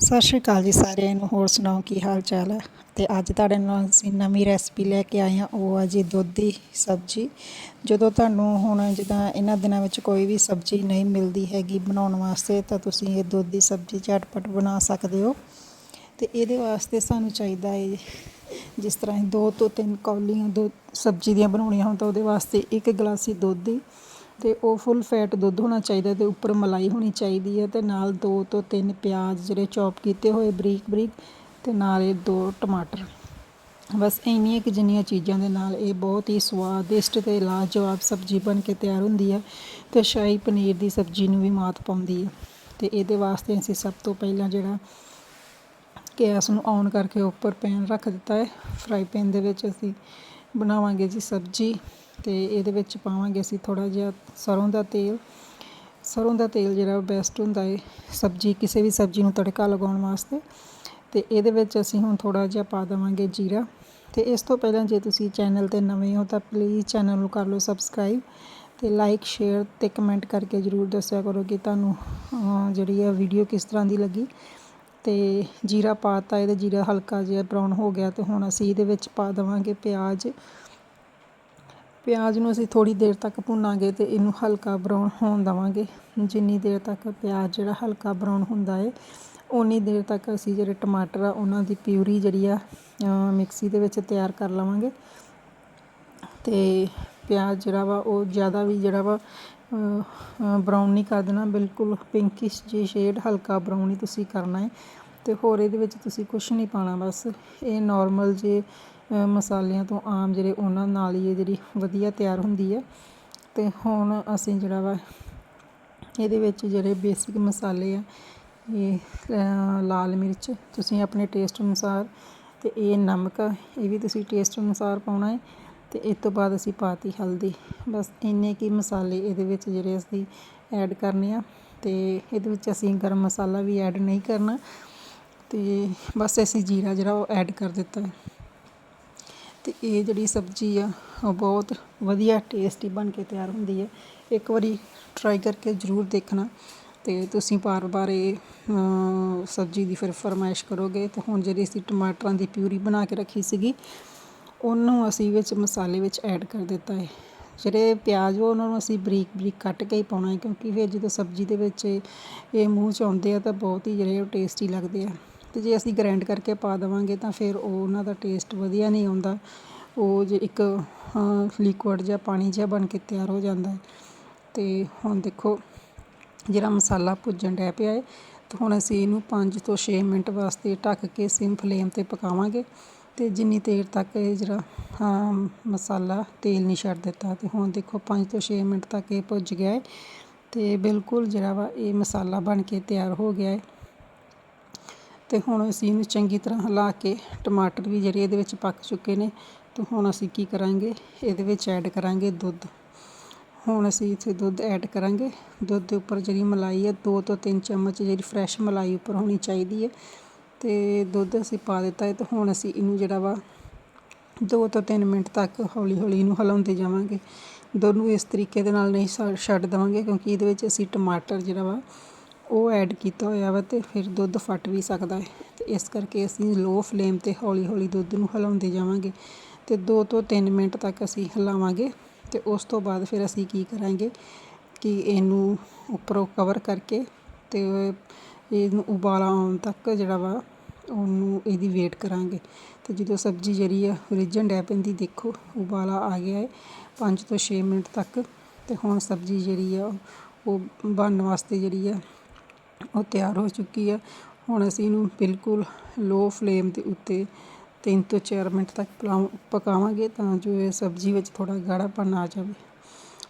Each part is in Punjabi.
ਸਤਿ ਸ਼੍ਰੀ ਅਕਾਲ ਜੀ ਸਾਰਿਆਂ ਨੂੰ, ਹੋਰ ਸੁਣਾਓ ਕੀ ਹਾਲ ਚਾਲ ਹੈ? ਤੇ ਅੱਜ ਤੁਹਾਡੇ ਨਾਲ ਅਸੀਂ ਨਵੀਂ ਰੈਸਪੀ ਲੈ ਕੇ ਆਏ ਹਾਂ, ਉਹ ਆ ਜੀ ਦੁੱਧ ਦੀ ਸਬਜ਼ੀ। ਜਦੋਂ ਤੁਹਾਨੂੰ ਹੁਣ ਜਿੱਦਾਂ ਇਹਨਾਂ ਦਿਨਾਂ ਵਿੱਚ ਕੋਈ ਵੀ ਸਬਜ਼ੀ ਨਹੀਂ ਮਿਲਦੀ ਹੈਗੀ ਬਣਾਉਣ ਵਾਸਤੇ, ਤਾਂ ਤੁਸੀਂ ਇਹ ਦੁੱਧ ਦੀ ਸਬਜ਼ੀ ਝਟਪਟ ਬਣਾ ਸਕਦੇ ਹੋ। ਤੇ ਇਹਦੇ ਵਾਸਤੇ ਸਾਨੂੰ ਚਾਹੀਦਾ ਹੈ ਜਿਸ ਤਰ੍ਹਾਂ ਦੋ ਤੋਂ ਤਿੰਨ ਕੌਲੀਆਂ ਦੋ ਸਬਜ਼ੀ ਦੀਆਂ ਬਣਾਉਣੀਆਂ ਹੋਣ, ਤਾਂ ਉਹਦੇ ਵਾਸਤੇ ਇੱਕ ਗਲਾਸੀ ਦੁੱਧ ਦੀ ਅਤੇ ਉਹ ਫੁੱਲ ਫੈਟ ਦੁੱਧ ਹੋਣਾ ਚਾਹੀਦਾ ਅਤੇ ਉੱਪਰ ਮਲਾਈ ਹੋਣੀ ਚਾਹੀਦੀ ਹੈ ਅਤੇ ਨਾਲ ਦੋ ਤੋਂ ਤਿੰਨ ਪਿਆਜ਼ ਜਿਹੜੇ ਚੌਪ ਕੀਤੇ ਹੋਏ ਬਰੀਕ ਬਰੀਕ ਅਤੇ ਨਾਲ ਇਹ ਦੋ ਟਮਾਟਰ। ਬਸ ਇੰਨੀਆਂ ਕਿ ਜਿੰਨੀਆਂ ਚੀਜ਼ਾਂ ਦੇ ਨਾਲ ਇਹ ਬਹੁਤ ਹੀ ਸਵਾਦਿਸ਼ਟ ਅਤੇ ਲਾਜਵਾਬ ਸਬਜ਼ੀ ਬਣ ਕੇ ਤਿਆਰ ਹੁੰਦੀ ਹੈ ਅਤੇ ਸ਼ਾਹੀ ਪਨੀਰ ਦੀ ਸਬਜ਼ੀ ਨੂੰ ਵੀ ਮਾਤ ਪਾਉਂਦੀ ਹੈ। ਅਤੇ ਇਹਦੇ ਵਾਸਤੇ ਅਸੀਂ ਸਭ ਤੋਂ ਪਹਿਲਾਂ ਜਿਹੜਾ ਗੈਸ ਨੂੰ ਔਨ ਕਰਕੇ ਉੱਪਰ ਪੈਨ ਰੱਖ ਦਿੱਤਾ ਹੈ। ਫਰਾਈ ਪੈਨ ਦੇ ਵਿੱਚ ਅਸੀਂ ਬਣਾਵਾਂਗੇ ਜੀ ਸਬਜ਼ੀ। ਤੇ ਇਹਦੇ ਵਿੱਚ ਪਾਵਾਂਗੇ ਅਸੀਂ ਥੋੜਾ ਜਿਹਾ ਸਰੋਂ ਦਾ ਤੇਲ। ਸਰੋਂ ਦਾ ਤੇਲ ਜਿਹੜਾ ਬੈਸਟ ਹੁੰਦਾ ਹੈ ਸਬਜ਼ੀ, ਕਿਸੇ ਵੀ ਸਬਜ਼ੀ ਨੂੰ ਤੜਕਾ ਲਗਾਉਣ ਵਾਸਤੇ। ਤੇ ਇਹਦੇ ਵਿੱਚ ਅਸੀਂ ਹੁਣ ਥੋੜਾ ਜਿਹਾ ਪਾ ਦੇਵਾਂਗੇ ਜੀਰਾ। ਤੇ ਇਸ ਤੋਂ ਪਹਿਲਾਂ ਜੇ ਤੁਸੀਂ ਚੈਨਲ ਤੇ ਨਵੇਂ ਹੋ ਤਾਂ ਪਲੀਜ਼ ਚੈਨਲ ਨੂੰ ਕਰ ਲਓ ਸਬਸਕ੍ਰਾਈਬ ਤੇ ਲਾਈਕ ਸ਼ੇਅਰ ਤੇ ਕਮੈਂਟ ਕਰਕੇ ਜਰੂਰ ਦੱਸਿਆ ਕਰੋ ਕਿ ਤੁਹਾਨੂੰ ਜਿਹੜੀ ਇਹ ਵੀਡੀਓ ਕਿਸ ਤਰ੍ਹਾਂ ਦੀ ਲੱਗੀ। ਤੇ ਜੀਰਾ ਪਾਤਾ ਇਹਦੇ ਜੀਰਾ ਹਲਕਾ ਜਿਹਾ ਬਰਾਊਨ ਹੋ ਗਿਆ ਤੇ ਹੁਣ ਅਸੀਂ ਇਹਦੇ ਵਿੱਚ ਪਾ ਦੇਵਾਂਗੇ ਪਿਆਜ਼। ਪਿਆਜ਼ ਨੂੰ ਅਸੀਂ ਥੋੜੀ ਦੇਰ ਤੱਕ ਭੁੰਨਾਂਗੇ ਤੇ ਇਹਨੂੰ ਹਲਕਾ ਬਰਾਊਨ ਹੋਣ ਦਵਾਂਗੇ। ਜਿੰਨੀ ਦੇਰ ਤੱਕ ਪਿਆਜ਼ ਜਿਹੜਾ ਹਲਕਾ ਬਰਾਊਨ ਹੁੰਦਾ ਹੈ ਉਨੀ ਦੇਰ ਤੱਕ ਅਸੀਂ ਜਿਹੜੇ ਟਮਾਟਰ ਆ, ਉਹਨਾਂ ਦੀ ਪਿਊਰੀ ਜਿਹੜੀ ਆ ਮਿਕਸੀ ਦੇ ਵਿੱਚ ਤਿਆਰ ਕਰ ਲਵਾਂਗੇ। ਤੇ ਪਿਆਜ਼ ਜਿਹੜਾ ਵਾ, ਉਹ ਜ਼ਿਆਦਾ ਵੀ ਜਿਹੜਾ ਵਾ ਬਰਾਊਨ ਨਹੀਂ ਕਰ ਦੇਣਾ, ਬਿਲਕੁਲ ਪਿੰਕਿਸ਼ ਜੀ ਸ਼ੇਡ ਹਲਕਾ ਬਰਾਊਨ ਹੀ ਤੁਸੀਂ ਕਰਨਾ ਹੈ ਤੇ ਹੋਰ ਇਹਦੇ ਵਿੱਚ ਤੁਸੀਂ ਕੁਝ ਨਹੀਂ ਪਾਣਾ ਬਸ ਇਹ ਨਾਰਮਲ ਜੇ ਮਸਾਲਿਆਂ ਤੋਂ ਆਮ ਜਿਹੜੇ ਉਹਨਾਂ ਨਾਲ ਹੀ ਇਹ ਜਿਹੜੀ ਵਧੀਆ ਤਿਆਰ ਹੁੰਦੀ ਹੈ। ਅਤੇ ਹੁਣ ਅਸੀਂ ਜਿਹੜਾ ਵਾ ਇਹਦੇ ਵਿੱਚ ਜਿਹੜੇ ਬੇਸਿਕ ਮਸਾਲੇ ਆ, ਇਹ ਲਾਲ ਮਿਰਚ, ਤੁਸੀਂ ਆਪਣੇ ਟੇਸਟ ਅਨੁਸਾਰ ਅਤੇ ਇਹ ਨਮਕ ਆ ਇਹ ਵੀ ਤੁਸੀਂ ਟੇਸਟ ਅਨੁਸਾਰ ਪਾਉਣਾ ਹੈ ਅਤੇ ਇਸ ਤੋਂ ਬਾਅਦ ਅਸੀਂ ਪਾਤੀ ਹਲਦੀ। ਬਸ ਇੰਨੇ ਕੀ ਮਸਾਲੇ ਇਹਦੇ ਵਿੱਚ ਜਿਹੜੇ ਅਸੀਂ ਐਡ ਕਰਨੇ ਆ ਅਤੇ ਇਹਦੇ ਵਿੱਚ ਅਸੀਂ ਗਰਮ ਮਸਾਲਾ ਵੀ ਐਡ ਨਹੀਂ ਕਰਨਾ ਅਤੇ ਬਸ ਅਸੀਂ ਜੀਰਾ ਜਿਹੜਾ ਉਹ ਐਡ ਕਰ ਦਿੱਤਾ ਅਤੇ ਇਹ ਜਿਹੜੀ ਸਬਜ਼ੀ ਆ, ਉਹ ਬਹੁਤ ਵਧੀਆ ਟੇਸਟੀ ਬਣ ਕੇ ਤਿਆਰ ਹੁੰਦੀ ਹੈ। ਇੱਕ ਵਾਰੀ ਟਰਾਈ ਕਰਕੇ ਜ਼ਰੂਰ ਦੇਖਣਾ ਅਤੇ ਤੁਸੀਂ ਵਾਰ ਵਾਰ ਇਹ ਸਬਜ਼ੀ ਦੀ ਫਿਰ ਫਰਮਾਇਸ਼ ਕਰੋਗੇ। ਅਤੇ ਹੁਣ ਜਿਹੜੀ ਅਸੀਂ ਟਮਾਟਰਾਂ ਦੀ ਪਿਊਰੀ ਬਣਾ ਕੇ ਰੱਖੀ ਸੀਗੀ, ਉਹਨੂੰ ਅਸੀਂ ਵਿੱਚ ਮਸਾਲੇ ਵਿੱਚ ਐਡ ਕਰ ਦਿੱਤਾ ਹੈ। ਜਿਹੜੇ ਪਿਆਜ਼ ਉਹਨਾਂ ਨੂੰ ਅਸੀਂ ਬਰੀਕ ਬਰੀਕ ਕੱਟ ਕੇ ਹੀ ਪਾਉਣਾ ਹੈ, ਕਿਉਂਕਿ ਫਿਰ ਜਦੋਂ ਸਬਜ਼ੀ ਦੇ ਵਿੱਚ ਇਹ ਮੂੰਹ 'ਚ ਆਉਂਦੇ ਆ ਤਾਂ ਬਹੁਤ ਹੀ ਜਿਹੜੇ ਉਹ ਟੇਸਟੀ ਲੱਗਦੇ ਆ। ਅਤੇ ਜੇ ਅਸੀਂ ਗ੍ਰਾਈਂਡ ਕਰਕੇ ਪਾ ਦੇਵਾਂਗੇ ਤਾਂ ਫਿਰ ਉਹ ਉਹਨਾਂ ਦਾ ਟੇਸਟ ਵਧੀਆ ਨਹੀਂ ਆਉਂਦਾ। ਉਹ ਜੇ ਇੱਕ ਲਿਕੁਅਡ ਜਿਹਾ ਪਾਣੀ ਜਿਹਾ ਬਣ ਕੇ ਤਿਆਰ ਹੋ ਜਾਂਦਾ ਅਤੇ ਹੁਣ ਦੇਖੋ, ਜਿਹੜਾ ਮਸਾਲਾ ਭੁੱਜਣ ਡੈ ਪਿਆ ਹੈ ਅਤੇ ਹੁਣ ਅਸੀਂ ਇਹਨੂੰ 5 ਤੋਂ 6 ਮਿੰਟ ਵਾਸਤੇ ਢੱਕ ਕੇ ਸਿਮ ਫਲੇਮ ਤੇ ਪਕਾਵਾਂਗੇ। ਅਤੇ ਜਿੰਨੀ ਦੇਰ ਤੱਕ ਇਹ ਜਿਹੜਾ ਮਸਾਲਾ ਤੇਲ ਨਹੀਂ ਛੱਡ ਦਿੱਤਾ, ਤੇ ਹੁਣ ਦੇਖੋ 5 ਤੋਂ 6 ਮਿੰਟ ਤੱਕ ਇਹ ਭੁੱਜ ਗਿਆ ਹੈ। ਅਤੇ ਬਿਲਕੁਲ ਜਿਹੜਾ ਵਾ ਇਹ ਮਸਾਲਾ ਬਣ ਕੇ ਤਿਆਰ ਹੋ ਗਿਆ ਹੈ। ਤੇ ਹੁਣ ਅਸੀਂ ਇਹਨੂੰ ਚੰਗੀ ਤਰ੍ਹਾਂ ਹਿਲਾ ਕੇ ਟਮਾਟਰ ਵੀ ਜਿਹੜੇ ਇਹਦੇ ਵਿੱਚ ਪੱਕ ਚੁੱਕੇ ਨੇ, ਤੇ ਹੁਣ ਅਸੀਂ ਕੀ ਕਰਾਂਗੇ? ਇਹਦੇ ਵਿੱਚ ਐਡ ਕਰਾਂਗੇ ਦੁੱਧ। ਹੁਣ ਅਸੀਂ ਇੱਥੇ ਦੁੱਧ ਐਡ ਕਰਾਂਗੇ। ਦੁੱਧ ਦੇ ਉੱਪਰ ਜਿਹੜੀ ਮਲਾਈ ਹੈ 2 ਤੋਂ 3 ਚਮਚ ਜਿਹੜੀ ਫਰੈਸ਼ ਮਲਾਈ ਉੱਪਰ ਹੋਣੀ ਚਾਹੀਦੀ ਹੈ। ਤੇ ਦੁੱਧ ਅਸੀਂ ਪਾ ਦਿੱਤਾ ਹੈ ਤੇ ਹੁਣ ਅਸੀਂ ਇਹਨੂੰ ਜਿਹੜਾ ਵਾ 2 ਤੋਂ 3 ਮਿੰਟ ਤੱਕ ਹੌਲੀ ਹੌਲੀ ਇਹਨੂੰ ਹਿਲਾਉਂਦੇ ਜਾਵਾਂਗੇ। ਦੁੱਧ ਨੂੰ ਇਸ ਤਰੀਕੇ ਦੇ ਨਾਲ ਨਹੀਂ ਛੱਡ ਦੇਵਾਂਗੇ ਕਿਉਂਕਿ ਇਹਦੇ ਵਿੱਚ ਅਸੀਂ ਟਮਾਟਰ ਜਿਹੜਾ ਵਾ ਉਹ ਐਡ ਕੀਤਾ ਹੋਇਆ ਵਾ ਅਤੇ ਫਿਰ ਦੁੱਧ ਫਟ ਵੀ ਸਕਦਾ ਹੈ। ਅਤੇ ਇਸ ਕਰਕੇ ਅਸੀਂ ਲੋਅ ਫਲੇਮ ਤੇ ਹੌਲੀ ਹੌਲੀ ਦੁੱਧ ਨੂੰ ਹਿਲਾਉਂਦੇ ਜਾਵਾਂਗੇ ਅਤੇ ਦੋ ਤੋਂ ਤਿੰਨ ਮਿੰਟ ਤੱਕ ਅਸੀਂ ਹਿਲਾਵਾਂਗੇ ਅਤੇ ਉਸ ਤੋਂ ਬਾਅਦ ਫਿਰ ਅਸੀਂ ਕੀ ਕਰਾਂਗੇ ਕਿ ਇਹਨੂੰ ਉੱਪਰੋਂ ਕਵਰ ਕਰਕੇ ਅਤੇ ਇਹਨੂੰ ਉਬਾਲਾ ਆਉਣ ਤੱਕ ਜਿਹੜਾ ਵਾ ਉਹਨੂੰ ਇਹਦੀ ਵੇਟ ਕਰਾਂਗੇ। ਅਤੇ ਜਦੋਂ ਸਬਜ਼ੀ ਜਿਹੜੀ ਆ ਰਿੱਝਣ ਡੈ ਪੈਂਦੀ ਦੇਖੋ, ਉਬਾਲਾ ਆ ਗਿਆ ਹੈ ਪੰਜ ਤੋਂ ਛੇ ਮਿੰਟ ਤੱਕ ਅਤੇ ਹੁਣ ਸਬਜ਼ੀ ਜਿਹੜੀ ਆ ਉਹ ਬਣਨ ਵਾਸਤੇ ਜਿਹੜੀ ਆ ਉਹ ਤਿਆਰ ਹੋ ਚੁੱਕੀ ਆ। ਹੁਣ ਅਸੀਂ ਇਹਨੂੰ ਬਿਲਕੁਲ ਲੋਅ ਫਲੇਮ ਦੇ ਉੱਤੇ ਤਿੰਨ ਤੋਂ ਚਾਰ ਮਿੰਟ ਤੱਕ ਪਕਾਵਾਂਗੇ ਤਾਂ ਜੋ ਇਹ ਸਬਜ਼ੀ ਵਿੱਚ ਥੋੜ੍ਹਾ ਗਾੜਾਪਨ ਆ ਜਾਵੇ।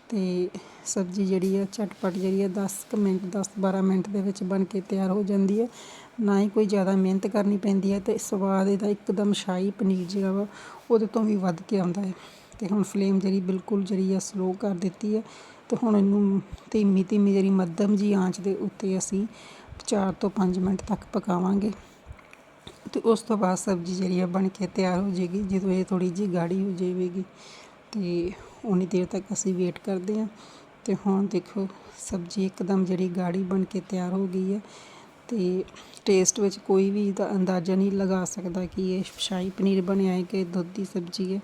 ਅਤੇ ਸਬਜ਼ੀ ਜਿਹੜੀ ਆ, ਝਟਪਟ ਜਿਹੜੀ ਆ, ਦਸ ਕੁ ਮਿੰਟ 10 12 ਮਿੰਟ ਦੇ ਵਿੱਚ ਬਣ ਕੇ ਤਿਆਰ ਹੋ ਜਾਂਦੀ ਹੈ ਨਾ ਹੀ ਕੋਈ ਜ਼ਿਆਦਾ ਮਿਹਨਤ ਕਰਨੀ ਪੈਂਦੀ ਹੈ ਅਤੇ ਸਵਾਦ ਇਹਦਾ ਇੱਕਦਮ ਸ਼ਾਹੀ ਪਨੀਰ ਜਿਹੜਾ ਵਾ, ਉਹਦੇ ਤੋਂ ਵੀ ਵੱਧ ਕੇ ਆਉਂਦਾ ਹੈ। ਅਤੇ ਹੁਣ ਫਲੇਮ ਜਿਹੜੀ ਬਿਲਕੁਲ ਜਿਹੜੀ ਆ ਸਲੋ ਕਰ ਦਿੱਤੀ ਹੈ ਅਤੇ ਹੁਣ ਇਹਨੂੰ ਧੀਮੀ ਧੀਮੀ ਜਿਹੜੀ ਮੱਧਮ ਜੀ ਆਂਚ ਦੇ ਉੱਤੇ ਅਸੀਂ ਚਾਰ ਤੋਂ ਪੰਜ ਮਿੰਟ ਤੱਕ ਪਕਾਵਾਂਗੇ। ਅਤੇ ਉਸ ਤੋਂ ਬਾਅਦ ਸਬਜ਼ੀ ਜਿਹੜੀ ਆ ਬਣ ਕੇ ਤਿਆਰ ਹੋ ਜਾਏਗੀ ਜਦੋਂ ਇਹ ਥੋੜ੍ਹੀ ਜਿਹੀ ਗਾੜੀ ਹੋ ਜਾਵੇਗੀ ਅਤੇ ਉਨੀ ਦੇਰ ਤੱਕ ਅਸੀਂ ਵੇਟ ਕਰਦੇ ਹਾਂ ਅਤੇ ਹੁਣ ਦੇਖੋ, ਸਬਜ਼ੀ ਇੱਕਦਮ ਜਿਹੜੀ ਗਾੜੀ ਬਣ ਕੇ ਤਿਆਰ ਹੋ ਗਈ ਹੈ ਅਤੇ ਟੇਸਟ ਵਿੱਚ ਕੋਈ ਵੀ ਦਾ ਅੰਦਾਜ਼ਾ ਨਹੀਂ ਲਗਾ ਸਕਦਾ ਕਿ ਇਹ ਸ਼ਾਹੀ ਪਨੀਰ ਬਣਿਆ ਹੈ ਕਿ ਦੁੱਧ ਦੀ ਸਬਜ਼ੀ ਹੈ।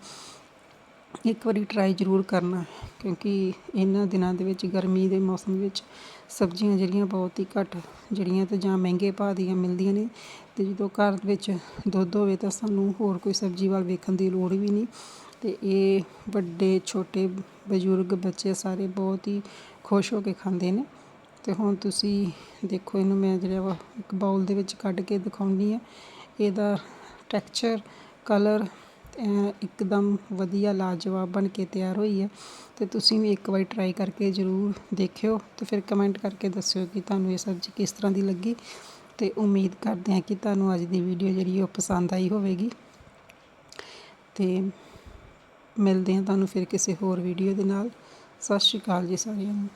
ਇੱਕ ਵਾਰੀ ਟਰਾਈ ਜ਼ਰੂਰ ਕਰਨਾ ਕਿਉਂਕਿ ਇਹਨਾਂ ਦਿਨਾਂ ਦੇ ਵਿੱਚ, ਗਰਮੀ ਦੇ ਮੌਸਮ ਵਿੱਚ ਸਬਜ਼ੀਆਂ ਜਿਹੜੀਆਂ ਬਹੁਤ ਹੀ ਘੱਟ, ਜਿਹੜੀਆਂ ਤੇ ਜਾਂ ਮਹਿੰਗੇ ਭਾਅ ਦੀਆਂ ਮਿਲਦੀਆਂ ਨੇ ਅਤੇ ਜਦੋਂ ਘਰ ਵਿੱਚ ਦੁੱਧ ਹੋਵੇ ਤਾਂ ਸਾਨੂੰ ਹੋਰ ਕੋਈ ਸਬਜ਼ੀ ਵੱਲ ਵੇਖਣ ਦੀ ਲੋੜ ਵੀ ਨਹੀਂ। ਅਤੇ ਇਹ ਵੱਡੇ, ਛੋਟੇ ਬਜ਼ੁਰਗ ਬੱਚੇ ਸਾਰੇ ਬਹੁਤ ਹੀ ਖੁਸ਼ ਹੋ ਕੇ ਖਾਂਦੇ ਨੇ। ਅਤੇ ਹੁਣ ਤੁਸੀਂ ਦੇਖੋ, ਇਹਨੂੰ ਮੈਂ ਜਿਹੜਾ ਵਾ ਇੱਕ ਬਾਊਲ ਦੇ ਵਿੱਚ ਕੱਢ ਕੇ ਦਿਖਾਉਂਦੀ ਹਾਂ। ਇਹਦਾ ਟੈਕਸਚਰ ਕਲਰ ਇਕਦਮ ਵਧੀਆ, ਲਾਜਵਾਬ ਬਣ ਕੇ ਤਿਆਰ ਹੋਈ ਹੈ। ਅਤੇ ਤੁਸੀਂ ਵੀ ਇੱਕ ਵਾਰੀ ਟਰਾਈ ਕਰਕੇ ਜ਼ਰੂਰ ਦੇਖਿਓ ਅਤੇ ਫਿਰ ਕਮੈਂਟ ਕਰਕੇ ਦੱਸਿਓ ਕਿ ਤੁਹਾਨੂੰ ਇਹ ਸਬਜ਼ੀ ਕਿਸ ਤਰ੍ਹਾਂ ਦੀ ਲੱਗੀ। ਅਤੇ ਉਮੀਦ ਕਰਦੇ ਹਾਂ ਕਿ ਤੁਹਾਨੂੰ ਅੱਜ ਦੀ ਵੀਡੀਓ ਜਿਹੜੀ ਉਹ ਪਸੰਦ ਆਈ ਹੋਵੇਗੀ। ਅਤੇ ਮਿਲਦੇ ਹਾਂ ਤੁਹਾਨੂੰ ਫਿਰ ਕਿਸੇ ਹੋਰ ਵੀਡੀਓ ਦੇ ਨਾਲ। ਸਤਿ ਸ਼੍ਰੀ ਅਕਾਲ ਜੀ ਸਾਰਿਆਂ ਨੂੰ।